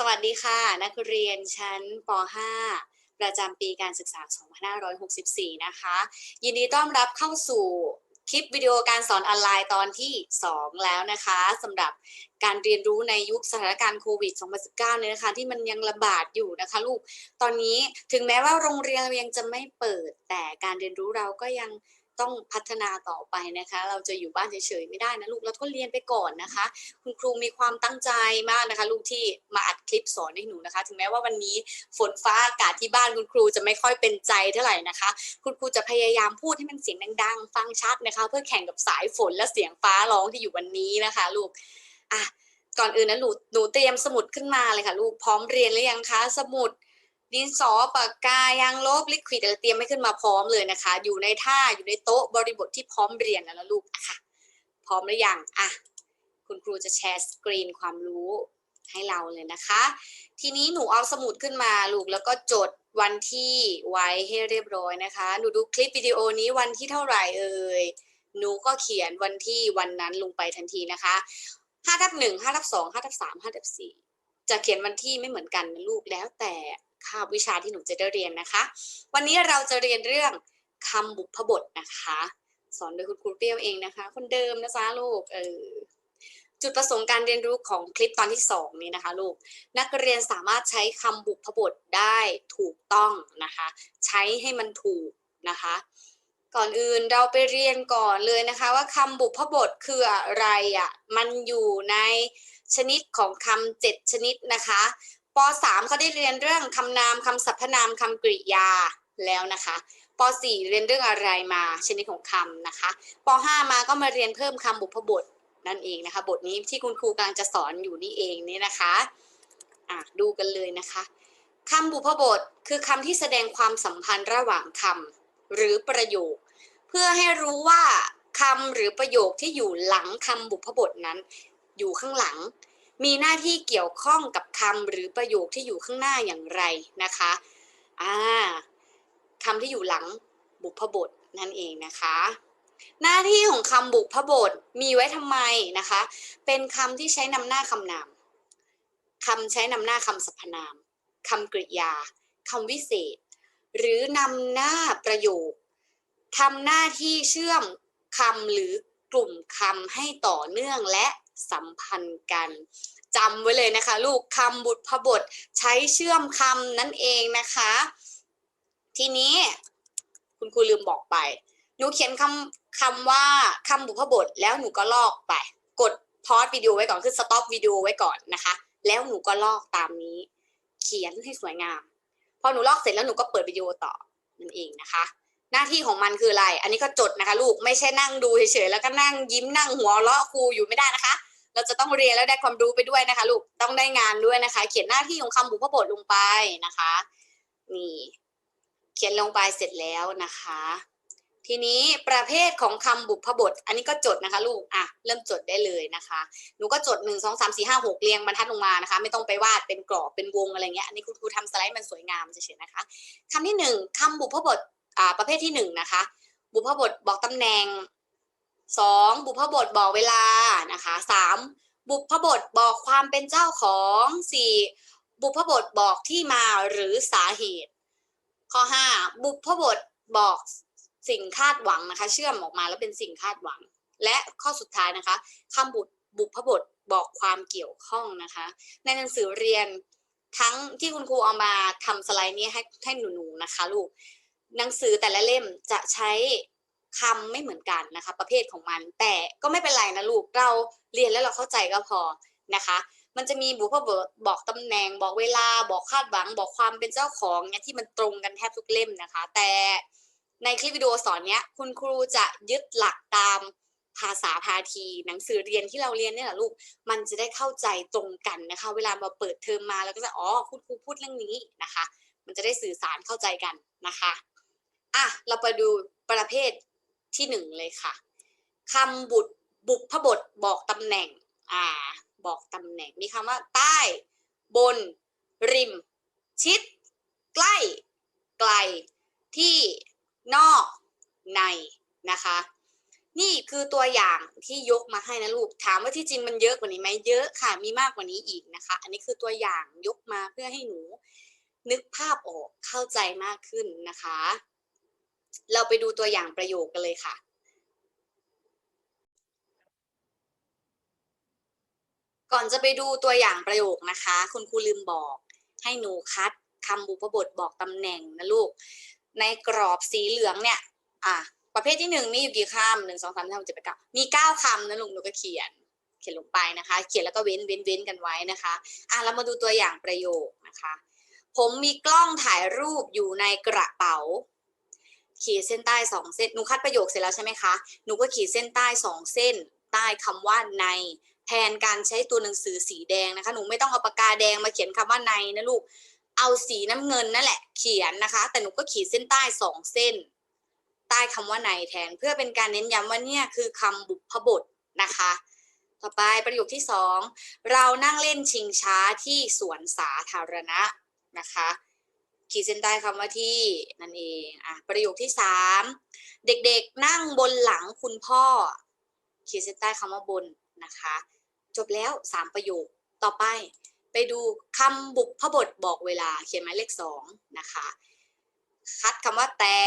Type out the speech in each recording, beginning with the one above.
สวัสดีค่ะ นักเรียนชั้นป .5 ประจำปีการศึกษา 2564 นะคะ ยินดีต้อนรับเข้าสู่คลิปวิดีโอการสอนออนไลน์ตอนที่ 2 แล้วนะคะสำหรับการเรียนรู้ในยุคสถานการณ์โควิด 2019 เนี่ยนะคะ ที่มันยังระบาดอยู่นะคะลูก ตอนนี้ถึงแม้ว่าโรงเรียนเรายังจะไม่เปิด แต่การเรียนรู้เราก็ยัง ต้องพัฒนาต่อไปนะคะ เราจะอยู่บ้านเฉยๆไม่ได้นะลูกเราก็เรียนไปก่อนนะคะ คุณครูมีความตั้งใจมากนะคะ ลูกที่มาอัดคลิปสอนให้หนูนะคะ ถึงแม้ว่าวันนี้ฝนฟ้าอากาศที่บ้านคุณครูจะไม่ค่อยเป็นใจเท่าไหร่นะคะ คุณครูจะพยายามพูดให้มันเสียงดัง ๆ ฟังชัดนะคะ เพื่อแข่งกับสายฝนและเสียงฟ้าร้องที่อยู่วันนี้นะคะ ลูกอะก่อนอื่นนะหนูหนูเตรียมสมุดขึ้นมาเลยค่ะ ลูกพร้อมเรียนหรือยังคะสมุด ดินสอปากกายางลบลิควิดอะไรเตรียมไม่ขึ้นมาพร้อมเลยนะคะ อยู่ในท่าอยู่ในโต๊ะบริบทที่พร้อมเรียนแล้วนะลูกอะค่ะ พร้อมหรือยังอะคุณครูจะแชร์สกรีนความรู้ให้เราเลยนะคะ ทีนี้หนูเอาสมุดขึ้นมาลูกแล้วก็จดวันที่ไว้ให้เรียบร้อยนะคะ หนูดูคลิปวิดีโอนี้วันที่เท่าไหร่เอ่ย หนูก็เขียนวันที่วันนั้นลงไปทันทีนะคะห้าทับหนึ่งห้าทับสองห้าทับสามห้าทับสี่จะเขียนวันที่ไม่เหมือนกันนะลูกแล้วแต่ คาบวิชาที่หนูจะได้เรียนนะคะ วันนี้เราจะเรียนเรื่องคำบุพบทนะคะ สอนโดยคุณครูเปรี้ยวเองนะคะ คนเดิมนะจ๊ะลูกเออจุดประสงค์การเรียนรู้ของคลิปตอนที่สองนี้นะคะลูก นักเรียนสามารถใช้คำบุพบทได้ถูกต้องนะคะ ใช้ให้มันถูกนะคะ ก่อนอื่นเราไปเรียนก่อนเลยนะคะ ว่าคำบุพบทคืออะไรอะมันอยู่ในชนิดของคำเจ็ดชนิดนะคะ ป .3 เขาได้เรียนเรื่องคำนามคำสรรพนามคำกริยาแล้วนะคะป .4 เรียนเรื่องอะไรมาชนิดของคำนะคะป .5 มาก็มาเรียนเพิ่มคำบุพบทนั่นเองนะคะ บทนี้ที่คุณครูกำลังจะสอนอยู่นี่เองนี่นะคะอะดูกันเลยนะคะคำบุพบทคือคำที่แสดงความสัมพันธ์ระหว่างคำหรือประโยค เพื่อให้รู้ว่าคำหรือประโยคที่อยู่หลังคำบุพบทนั้น อยู่ข้างหลัง มีหน้าที่เกี่ยวข้องกับคำหรือประโยคที่อยู่ข้างหน้าอย่างไรนะคะอ่าคำที่อยู่หลังบุพบทนั่นเองนะคะ หน้าที่ของคำบุพบทมีไว้ทำไมนะคะ เป็นคำที่ใช้นำหน้าคำนามคำใช้นำหน้าคำสรรพนามคำกริยาคำวิเศษ หรือนำหน้าประโยคทำหน้าที่เชื่อมคำหรือกลุ่มคำให้ต่อเนื่องและ สัมพันธ์กันจำไว้เลยนะคะ ลูกคำบุพบทใช้เชื่อมคำนั่นเองนะคะ ทีนี้คุณครูลืมบอกไป หนูเขียนคำคำว่าคำบุพบท แล้วหนูก็ลอกไป กดพอสวิดีโอไว้ก่อนคือสต็อปวิดีโอไว้ก่อนนะคะ แล้วหนูก็ลอกตามนี้ เขียนให้สวยงาม พอหนูลอกเสร็จแล้วหนูก็เปิดวิดีโอต่อนั่นเองนะคะ หน้าที่ของมันคืออะไร อันนี้ก็จดนะคะ ลูกไม่ใช่นั่งดูเฉยๆแล้วก็นั่งยิ้มนั่งหัวเราะครูอยู่ไม่ได้นะคะ เราจะต้องเรียนแล้วได้ความรู้ไปด้วยนะคะ ลูกต้องได้งานด้วยนะคะ เขียนหน้าที่ของคำบุพบทลงไปนะคะ นี่ เขียนลงไปเสร็จแล้วนะคะ ทีนี้ประเภทของคำบุพบท อันนี้ก็จดนะคะ ลูกอะเริ่มจดได้เลยนะคะ หนูก็จดหนึ่งสองสามสี่ห้าหกเรียงบรรทัดลงมานะคะ ไม่ต้องไปวาดเป็นกรอบเป็นวงอะไรเงี้ยอันนี้คุณครูทำสไลด์มันสวยงามเฉยๆนะคะคำที่หนึ่งคำบุพบทอ่าประเภทที่หนึ่งนะคะ บุพบทบอกตำแหน่ง สองบุพบทบอกเวลานะคะสามบุพบทบอกความเป็นเจ้าของสี่บุพบทบอกที่มาหรือสาเหตุ ข้อห้าบุพบทบอกสิ่งคาดหวังนะคะ เชื่อมออกมาแล้วเป็นสิ่งคาดหวัง และข้อสุดท้ายนะคะคำบุบุพบทบอกความเกี่ยวข้องนะคะ ในหนังสือเรียนทั้งที่คุณครูเอามาทำสไลด์นี้ให้ให้หนูๆนะคะลูกหนังสือแต่ละเล่มจะใช้ คำไม่เหมือนกันนะคะ ประเภทของมัน แต่ก็ไม่เป็นไรนะลูกเราเรียนแล้วเราเข้าใจก็พอนะคะ มันจะมีบุพบทบอกตำแหน่ง บอกเวลา บอกคาดหวัง บอกความเป็นเจ้าของเนี่ยที่มันตรงกันแทบทุกเล่มนะคะ แต่ในคลิปวิดีโอสอนเนี้ยคุณครูจะยึดหลักตามภาษาพาทีหนังสือเรียนที่เราเรียนเนี่ยแหละลูก มันจะได้เข้าใจตรงกันนะคะ เวลามาเปิดเทอมมาแล้วก็จะอ๋อคุณครูพูดเรื่องนี้นะคะ มันจะได้สื่อสารเข้าใจกันนะคะอะเราไปดูประเภท ที่หนึ่งเลยค่ะคำบุตรบุพบทบอกตำแหน่ง อ่า บอกตำแหน่ง มีคำว่า ใต้ บน ริม ชิด ใกล้ ไกล ที่ นอก ใน นะคะ นี่คือตัวอย่างที่ยกมาให้นะลูก ถามว่าที่จริงมันเยอะกว่านี้ไหมเยอะค่ะ มีมากกว่านี้อีกนะคะ อันนี้คือตัวอย่างยกมาเพื่อให้หนู นึกภาพออก เข้าใจมากขึ้นนะคะ เราไปดูตัวอย่างประโยคกันเลยค่ะ ก่อนจะไปดูตัวอย่างประโยคนะคะ คุณครูลืมบอกให้หนูคัดคำบุพบทบอกตำแหน่งนะลูก ในกรอบสีเหลืองเนี่ย อะ ประเภทที่หนึ่งมีอยู่กี่คำหนึ่งสองสามสี่ห้าหกเจ็ดแปดเก้ามีเก้าคำนะลูกหนูก็เขียน เขียนลงไปนะคะ เขียนแล้วก็เว้นเว้นเว้นกันไว้นะคะ อะเรามาดูตัวอย่างประโยคนะคะ ผมมีกล้องถ่ายรูปอยู่ในกระเป๋า ขีดเส้นใต้สองเส้นหนูคัดประโยคเสร็จแล้วใช่ไหมคะหนูก็ขีดเส้นใต้สองเส้น ใต้คำว่าใน แทนการใช้ตัวหนังสือสีแดงนะคะ หนูไม่ต้องเอาปากกาแดงมาเขียนคำว่าในนะลูกเอาสีน้ำเงินนั่นแหละเขียนนะคะ แต่หนูก็ขีดเส้นใต้สองเส้น ใต้คำว่าในแทนเพื่อเป็นการเน้นย้ำว่าเนี่ยคือคำบุพบทนะคะ ต่อไปประโยคที่สองเรานั่งเล่นชิงช้าที่สวนสาธารณะนะคะ ขีดเส้นใต้คำว่าที่นั่นเองอะประโยคที่สามเด็กๆนั่งบนหลังคุณพ่อ ขีดเส้นใต้คำว่าบนนะคะ จบแล้วสามประโยคต่อไปไปดูคำบุพบทบอกเวลาเขียนหมายเลขสองนะคะ คัดคำว่าแต่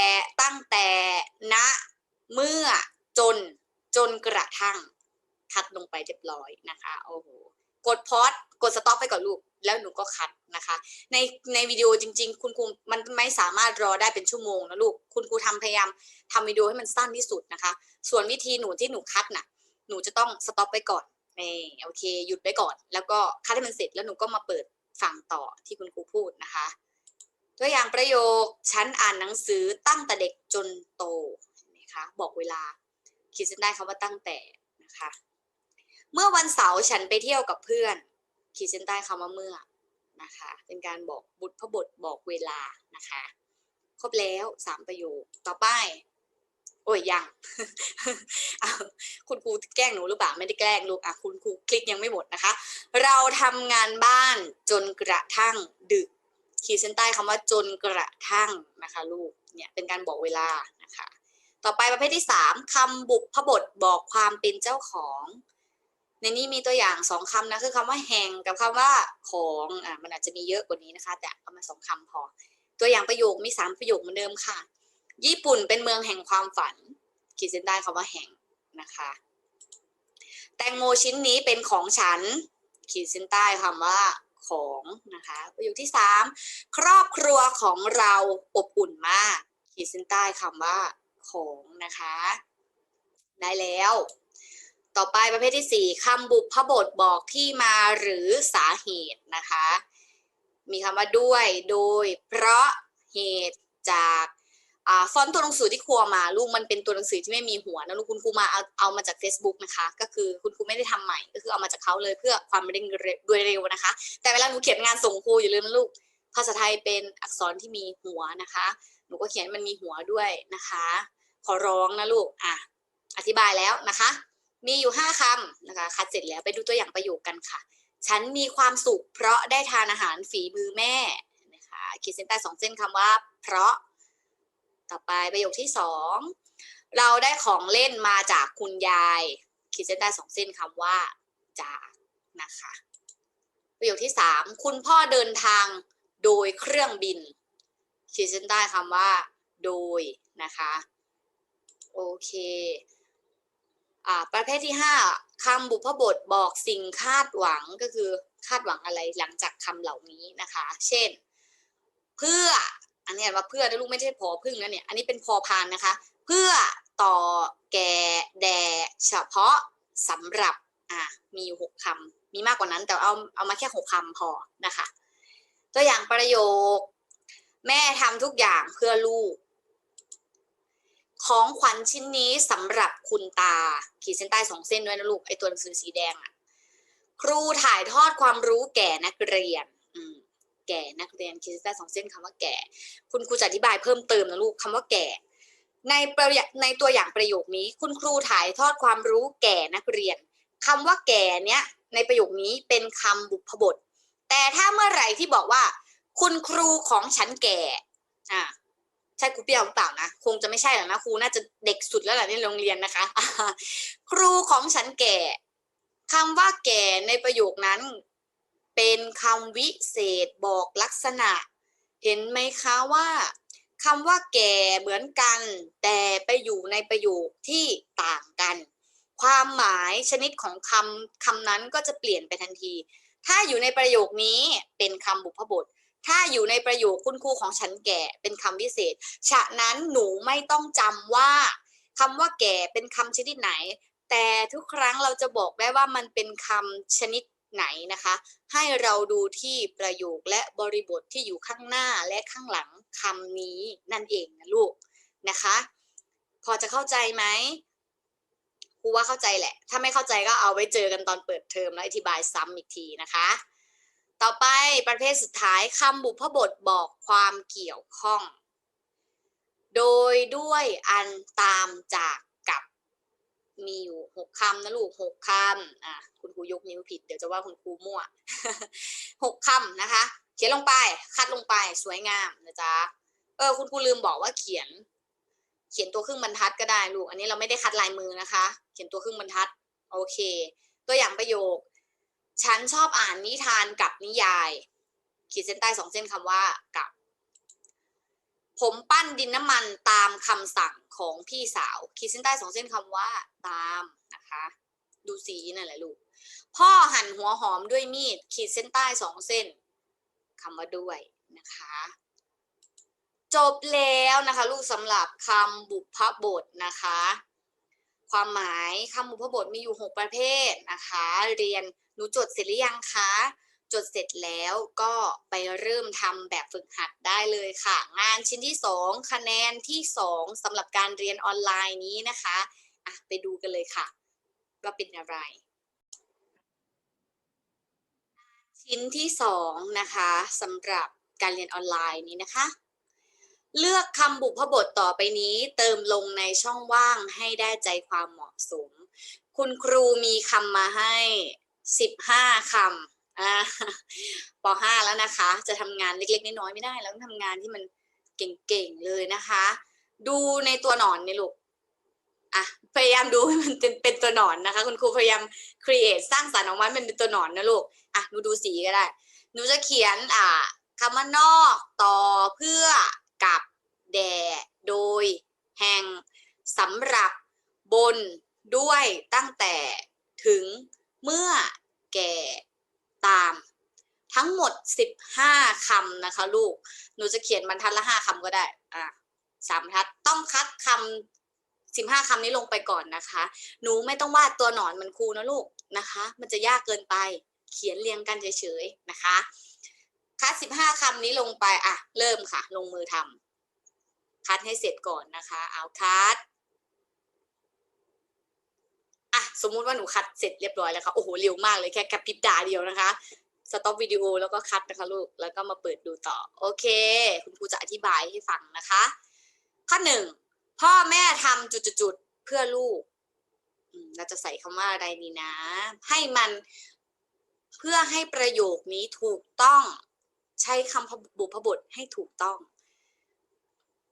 ตั้งแต่ณเมื่อจนจนกระทั่งคัดลงไปเรียบร้อยนะคะ โอ้โห กดพอดกดสต็อปไปก่อนลูก แล้วหนูก็คัดนะคะ ในในวิดีโอจริง ๆ คุณครูมันไม่สามารถรอได้เป็นชั่วโมงนะลูก คุณครูทำพยายามทำวิดีโอให้มันสั้นที่สุดนะคะ ส่วนวิธีหนูที่หนูคัดน่ะ หนูจะต้องสต็อปไปก่อนนี่โอเค หยุดไปก่อน แล้วก็คัดให้มันเสร็จแล้วหนูก็มาเปิดฟังต่อที่คุณครูพูดนะคะ ตัวอย่างประโยคฉันอ่านหนังสือตั้งแต่เด็กจนโตนไหมคะบอกเวลาขีดเส้นได้คำว่าตั้งแต่นะคะ เมื่อวันเสาร์ฉันไปเที่ยวกับเพื่อน ขีดเส้นใต้คำว่าเมื่อนะคะ เป็นการบอกบุตรพบทบอกเวลานะคะ ครบแล้วสามประโยคต่อไป โอ้ยยังเอาคุณครูแกล้งหนูหรือเปล่าไม่ได้แกล้งลูกอะคุณครูคลิกยังไม่หมดนะคะ เราทำงานบ้านจนกระทั่งดึก ขีดเส้นใต้คำว่าจนกระทั่งนะคะ ลูกเนี่ยเป็นการบอกเวลานะคะ ต่อไปประเภทที่สามคำบุพบทบอกความเป็นเจ้าของ ในนี้มีตัวอย่างสองคำนะคือคำว่าแห่งกับคำว่าของอะมันอาจจะมีเยอะกว่านี้นะคะ แต่เอามาสองคำพอ ตัวอย่างประโยคมีสามประโยคเหมือนเดิมค่ะ ญี่ปุ่นเป็นเมืองแห่งความฝัน ขีดเส้นใต้คำว่าแห่งนะคะ แตงโมชิ้นนี้เป็นของฉัน ขีดเส้นใต้คำว่าของนะคะ ประโยคที่สามครอบครัวของเราอบอุ่นมาก ขีดเส้นใต้คำว่าของนะคะ ได้แล้ว ต่อไปประเภทที่สี่คำบุพบทบอกที่มาหรือสาเหตุนะคะ มีคำว่าด้วย โดย เพราะ เหตุ จากอฟอนต์ตัวหนังสือที่ครูเอามาลูกมันเป็นตัวหนังสือที่ไม่มีหัวนะลูกคุณครูมาเอาเอามาจาก Facebook นะคะ ก็คือคุณครูไม่ได้ทำใหม่ ก็คือเอามาจากเขาเลยเพื่อความเร่งด้วยเร็วนะคะ แต่เวลาหนูเขียนงานส่งครูอย่าลืมนะลูกภาษาไทยเป็นอักษรที่มีหัวนะคะ หนูก็เขียนมันมีหัวด้วยนะคะ ขอร้องนะลูกอะอธิบายแล้วนะคะ มีอยู่ห้าคำนะคะ คัดเสร็จแล้วไปดูตัวอย่างประโยคกันค่ะ ฉันมีความสุขเพราะได้ทานอาหารฝีมือแม่นะคะขีดเส้นใต้สองเส้นคำว่า เพราะ ต่อไปประโยคที่สองเราได้ของเล่นมาจากคุณยาย ขีดเส้นใต้สองเส้นคำว่า จากนะคะ ประโยคที่สามคุณพ่อเดินทางโดยเครื่องบิน ขีดเส้นใต้คำว่า โดยนะคะ โอเค ประเภทที่ห้าคำบุพบทบอกสิ่งคาดหวังก็คือคาดหวังอะไรหลังจากคำเหล่านี้นะคะ เช่น เพื่ออันนี้ว่าเพื่อนะลูกไม่ใช่พอพึ่งนะเนี่ยอันนี้เป็นพอพานนะคะ เพื่อต่อแก่แด่เฉพาะสำหรับอะมีอยู่หกคำมีมากกว่านั้นแต่เอาเอามาแค่หกคำพอนะคะ ตัวอย่างประโยค แม่ทำทุกอย่างเพื่อลูก ของขวัญชิ้นนี้สำหรับคุณตา ขีดเส้นใต้สองเส้นด้วยนะลูกไอตัวหนังสือสีแดงอะครูถ่ายทอดความรู้แก่นักเรียนอืมแก่นักเรียนขีดเส้นใต้สองเส้นคำว่าแก่ คุณครูจะอธิบายเพิ่มเติมนะลูกคำว่าแก่ ในประโยในตัวอย่างประโยคนี้ คุณครูถ่ายทอดความรู้แก่นักเรียนคำว่าแก่เนี้ยในประโยคนี้เป็นคำบุพบท แต่ถ้าเมื่อไหร่ที่บอกว่า คุณครูของฉันแก่อะ ใช่ครูเปียวหรือเปล่านะ คงจะไม่ใช่หรอกนะครูน่าจะเด็กสุดแล้วแหละในโรงเรียนนะคะ ครูของฉันแก่คำว่าแก่ในประโยคนั้น เป็นคำวิเศษบอกลักษณะ เห็นไหมคะว่าคำว่าแก่เหมือนกัน แต่ไปอยู่ในประโยคที่ต่างกัน ความหมายชนิดของคำคำนั้นก็จะเปลี่ยนไปทันที ถ้าอยู่ในประโยคนี้เป็นคำบุพบท ถ้าอยู่ในประโยคคุณครูของฉันแก่เป็นคำวิเศษ ฉะนั้นหนูไม่ต้องจำว่าคำว่าแก่เป็นคำชนิดไหน แต่ทุกครั้งเราจะบอกได้ว่ามันเป็นคำชนิดไหนนะคะ ให้เราดูที่ประโยคและบริบทที่อยู่ข้างหน้าและข้างหลังคำนี้นั่นเองนะลูกนะคะ พอจะเข้าใจไหมครูว่าเข้าใจแหละ ถ้าไม่เข้าใจก็เอาไว้เจอกันตอนเปิดเทอมแล้วอธิบายซ้ำอีกทีนะคะ ต่อไปประเภทสุดท้ายคำบุพบทบอกความเกี่ยวข้อง โดยด้วยอันตามจากกับมีอยู่หกคำนะลูกหกคำอะคุณครูยกนิ้วผิดเดี๋ยวจะว่าคุณครูมั่วหกคำนะคะ เขียนลงไปคัดลงไปสวยงามนะจ๊ะเออคุณครูลืมบอกว่าเขียน เขียนตัวครึ่งบรรทัดก็ได้ลูก อันนี้เราไม่ได้คัดลายมือนะคะ เขียนตัวครึ่งบรรทัด โอเค ตัวอย่างประโยค ฉันชอบอ่านนิทานกับนิยาย ขีดเส้นใต้สองเส้นคำว่ากับ ผมปั้นดินน้ำมันตามคำสั่งของพี่สาว ขีดเส้นใต้สองเส้นคำว่า ตามนะคะ ดูสีนั่นแหละลูก พ่อหั่นหัวหอมด้วยมีด ขีดเส้นใต้สองเส้นคำว่าด้วยนะคะ จบแล้วนะคะ ลูกสำหรับคำบุพบทนะคะ ความหมายคำบุพบทมีอยู่ 6 ประเภทนะคะ เรียน หนูจดเสร็จหรือยังคะ จดเสร็จแล้วก็ไปเริ่มทำแบบฝึกหัดได้เลยค่ะ งานชิ้นที่ 2 คะแนนที่ 2สำหรับการเรียนออนไลน์นี้นะคะอะไปดูกันเลยค่ะ ว่าเป็นอะไร ชิ้นที่ 2 นะคะสำหรับการเรียนออนไลน์นี้นะคะเลือกคำบุพบทต่อไปนี้เติมลงในช่องว่างให้ได้ใจความเหมาะสม คุณครูมีคำมาให้ 15คำอ่าป .5 แล้วนะคะ จะทำงานเล็กๆน้อยๆไม่ได้ แล้วต้องทำงานที่มันเก่งๆเลยนะคะ ดูในตัวหนอนนี่ลูกอะพยายามดูให้มันเป็นเป็นตัวหนอนนะคะ คุณครูพยายามสร้างสรรค์ออกมาให้มันเป็นตัวหนอนนะลูกอะหนูดูสีก็ได้หนูจะเขียนอ่าคำว่านอกต่อเพื่อกับแด่โดย แห่งสำหรับบนด้วยตั้งแต่ถึงเมื่อ แก่ตาม ทั้งหมด 15คำนะคะ ลูก หนูจะเขียนบรรทัดละ5คำก็ได้อะสามบรรทัดต้องคัดคำ15คำนี้ลงไปก่อนนะคะ หนูไม่ต้องวาดตัวหนอนมือนครูนะลูกนะคะ มันจะยากเกินไปเขียนเรียงกันเฉยๆนะคะ คัด 15คำนี้ลงไปอะเริ่มค่ะ ลงมือทำคัดให้เสร็จก่อนนะคะ เอาคัด อะสมมุติว่าหนูคัดเสร็จเรียบร้อยแล้วค่ะโอ้โหเร็วมากเลยแค่กระพริบตาเดียวนะคะสต็อปวิดีโอแล้วก็คัดนะคะลูกแล้วก็มาเปิดดูต่อ โอเค คุณครูจะอธิบายให้ฟังนะคะข้อหนึ่งพ่อแม่ทำจุดๆเพื่อลูกเราจะใส่คำว่าอะไรดีนะ ให้มันเพื่อให้ประโยคนี้ถูกต้องใช้คำบุพบทให้ถูกต้อง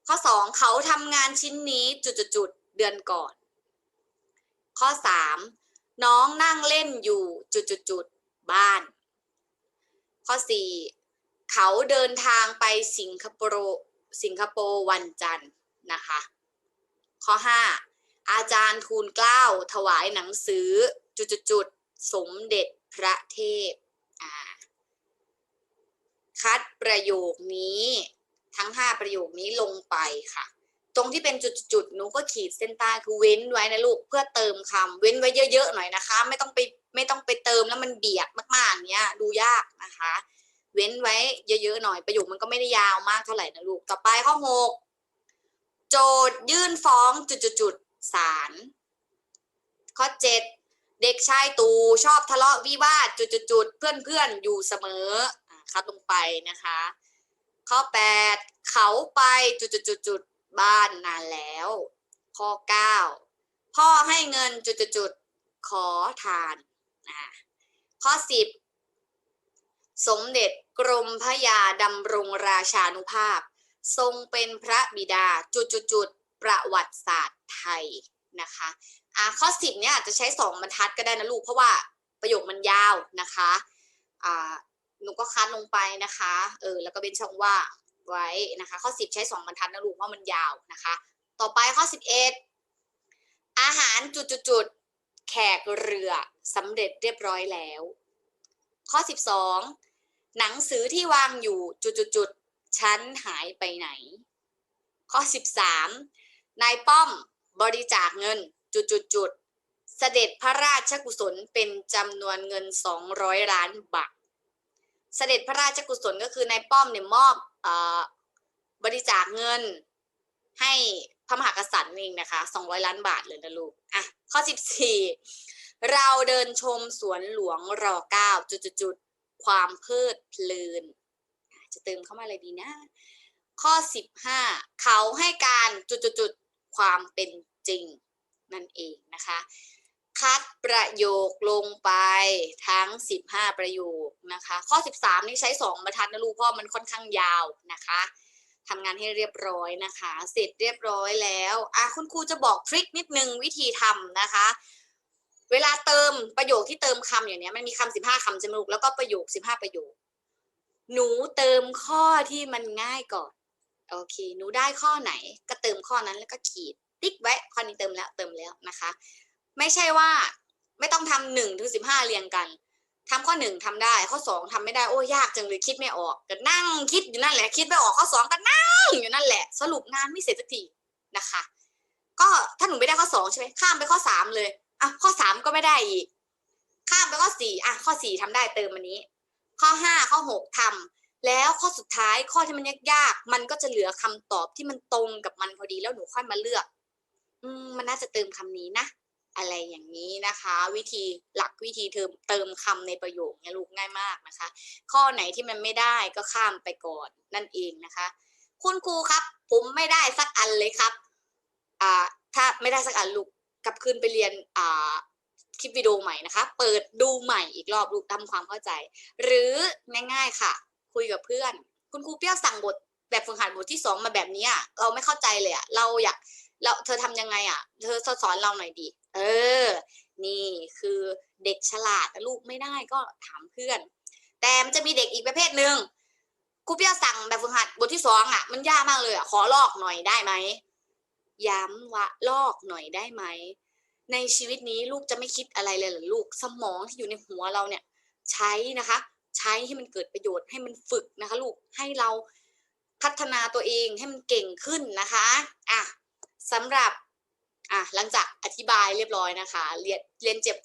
ข้อสองเขาทำงานชิ้นนี้จุดๆเดือนก่อน ข้อสามน้องนั่งเล่นอยู่จุดๆๆบ้าน ข้อสี่เขาเดินทางไปสิงคโปร์สิงคโปร์วันจันทร์นะคะ ข้อห้าอาจารย์ทูลเกล้าถวายหนังสือจุดๆๆสมเด็จพระเทพคัดประโยคนี้ทั้ง 5 ประโยคนี้ลงไปค่ะ ตรงที่เป็นจุดๆหนูก็ขีดเส้นใต้คือเว้นไว้นะลูกเพื่อเติมคำเว้นไว้เยอะๆหน่อยนะคะ ไม่ต้องไปไม่ต้องไปเติมแล้วมันเบียดมากๆเนี้ย ดูยากนะคะ เว้นไว้เยอะๆหน่อยประโยคมันก็ไม่ได้ยาวมากเท่าไหร่นะลูกต่อไปข้อหกโจทยื่นฟ้องจุดๆๆศาลข้อเจ็ดเด็กชายตูชอบทะเลาะวิวาทจุดๆเพื่อนๆอยู่เสมออ่าคัดลงไปนะคะ ข้อ 8 เขาไปจุดๆ บ้านนานแล้ว ข้อ 9 พ่อให้เงินจุดๆขอทานอ่าข้อ 10 สมเด็จกรมพระยาดำรงราชานุภาพ ทรงเป็นพระบิดาจุดจุดจุดๆประวัติศาสตร์ไทยนะคะอ่าข้อสิบเนี่ยอาจจะใช้สองบรรทัดก็ได้นะลูก เพราะว่าประโยคมันยาวนะคะอ่าหนูก็คัดลงไปนะคะ เออ แล้วก็เป็นช่องว่าง ไว้นะคะ ข้อสิบใช้สองบรรทัดนะลูกเพราะมันยาวนะคะ ต่อไปข้อสิบเอ็ดอาหารจุดจุดจุดๆแขกเรือสำเร็จเรียบร้อยแล้ว ข้อสิบสองหนังสือที่วางอยู่จุดจุดจุดๆชั้นหายไปไหน ข้อ 13 นายป้อมบริจาคเงินจุดจุดจุดๆเสด็จพระราชกุศลเป็นจำนวนเงิน 200 ล้านบาทเสด็จพระราชกุศลก็คือนายป้อมเนี่ยมอบ บริจาคเงินให้พระมหากษัตริย์เองนะคะ200ล้านบาทเลยนะลูก อะ ข้อ14เราเดินชมสวนหลวงรอ9จุดจุดจุดๆความเพลิดเพลิน จะเติมเข้ามาอะไรดีนะ ข้อ15เขาให้การจุดๆๆความเป็นจริงนั่นเองนะคะ คัดประโยคลงไปทั้ง 15 ประโยคนะคะ ข้อ 13 นี่ใช้ 2บรรทัดนะลูกเพราะมันค่อนข้างยาวนะคะทำงานให้เรียบร้อยนะคะ เสร็จเรียบร้อยแล้วอะคุณครูจะบอกทริคนิดนึงวิธีทำนะคะ เวลาเติมประโยคที่เติมคำอย่างเนี้ยมันมีคำ15คำใช่ไหมลูกแล้วก็ประโยค15ประโยค หนูเติมข้อที่มันง่ายก่อนโอเค หนูได้ข้อไหนก็เติมข้อนั้นแล้วก็ขีด ติ๊กไว้ข้อนี้เติมแล้วเติมแล้วนะคะ ไม่ใช่ว่า ไม่ต้องทำหนึ่งถึงสิบห้าเรียงกันทำข้อหนึ่งทำได้ ข้อสองทำไม่ได้โอ้ยากจังเลยคิดไม่ออกก็นั่งคิดอยู่นั่นแหละคิดไม่ออกข้อสองก็นั่งอยู่นั่นแหละ สรุปงานไม่เสร็จสักทีนะคะ ก็ถ้าหนูไม่ได้ข้อสองใช่ไหมข้ามไปข้อสามเลยอะข้อสามก็ไม่ได้อีก ข้ามไปข้อสี่อะข้อสี่ทำได้เติมอันนี้ ข้อห้าข้อหกทำแล้วข้อสุดท้ายข้อที่มันยากๆมันก็จะเหลือคำตอบที่มันตรงกับมันพอดีแล้วหนูค่อยมาเลือก อืมมันน่าจะเติมคำนี้นะ อะไรอย่างนี้นะคะ วิธีหลักวิธีเติมเติมคำในประโยคเนี่ยลูกง่ายมากนะคะ ข้อไหนที่มันไม่ได้ก็ข้ามไปก่อนนั่นเองนะคะ คุณครูครับ ผมไม่ได้สักอันเลยครับอ่าถ้าไม่ได้สักอันลูกกลับคืนไปเรียนอ่าคลิปวิดีโอใหม่นะคะ เปิดดูใหม่อีกรอบลูกทำความเข้าใจ หรือง่ายๆค่ะ คุยกับเพื่อน คุณครูเปี้ยวสั่งบทแบบฝึกหัดบทที่สองมาแบบนี้เราไม่เข้าใจเลยอะเราอยาก เราเธอทำยังไงอะเธอสอนเราหน่อยดีเออ นี่คือเด็กฉลาดลูกไม่ได้ก็ถามเพื่อน แต่มันจะมีเด็กอีกประเภทหนึ่งครูเปียสั่งแบบฝึกหัดบทที่สองอะมันยากมากเลยอะขอลอกหน่อยได้ไหมย้ำว่าลอกหน่อยได้ไหมในชีวิตนี้ลูกจะไม่คิดอะไรเลยเหรอลูกสมองที่อยู่ในหัวเราเนี่ย ใช้นะคะ ใช้ให้มันเกิดประโยชน์ให้มันฝึกนะคะ ลูกให้เราพัฒนาตัวเองให้มันเก่งขึ้นนะคะ อะ สำหรับอะหลังจากอธิบายเรียบร้อยนะคะ เรียนเรียนเจ็บ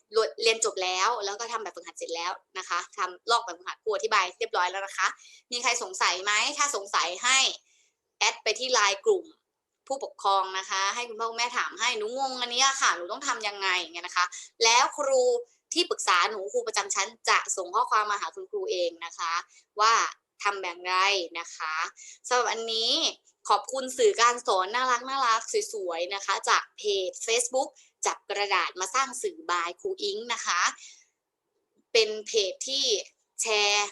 เรียนจบแล้ว แล้วก็ทำแบบฝึกหัดเสร็จแล้วนะคะทำลอกแบบฝึกหัดครูอธิบายเรียบร้อยแล้วนะคะ มีใครสงสัยไหมถ้าสงสัยให้แอดไปที่ไลน์กลุ่มผู้ปกครองนะคะ ให้คุณพ่อคุณแม่ถามให้หนูงงอันนี้ค่ะหนูต้องทำยังไงเงี้ยนะคะ แล้วครูที่ปรึกษาหนูครูประจำชั้น จะส่งข้อความมาหาคุณครูเองนะคะ ว่าทำแบบไรนะคะสำหรับอันนี้ ขอบคุณสื่อการสอนน่ารักน่ารักสวยๆนะคะ จากเพจ Facebook จับกระดาษมาสร้างสื่อบายครูอิงนะคะ เป็นเพจที่แชร์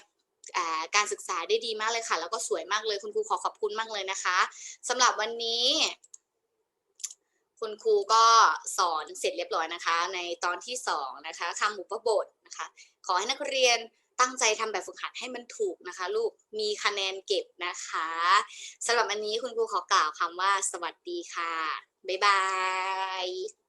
การศึกษาได้ดีมากเลยค่ะ แล้วก็สวยมากเลยคุณครูขอขอบคุณมากเลยนะคะสำหรับวันนี้ คุณครูก็สอนเสร็จเรียบร้อยนะคะ ในตอนที่สองนะคะคำอุปบทนะคะ ขอให้นักเรียน ตั้งใจทำแบบฝึกหัดให้มันถูกนะคะ ลูกมีคะแนนเก็บนะคะสำหรับอันนี้คุณครูขอกล่าวคำว่า สวัสดีค่ะ บ๊ายบาย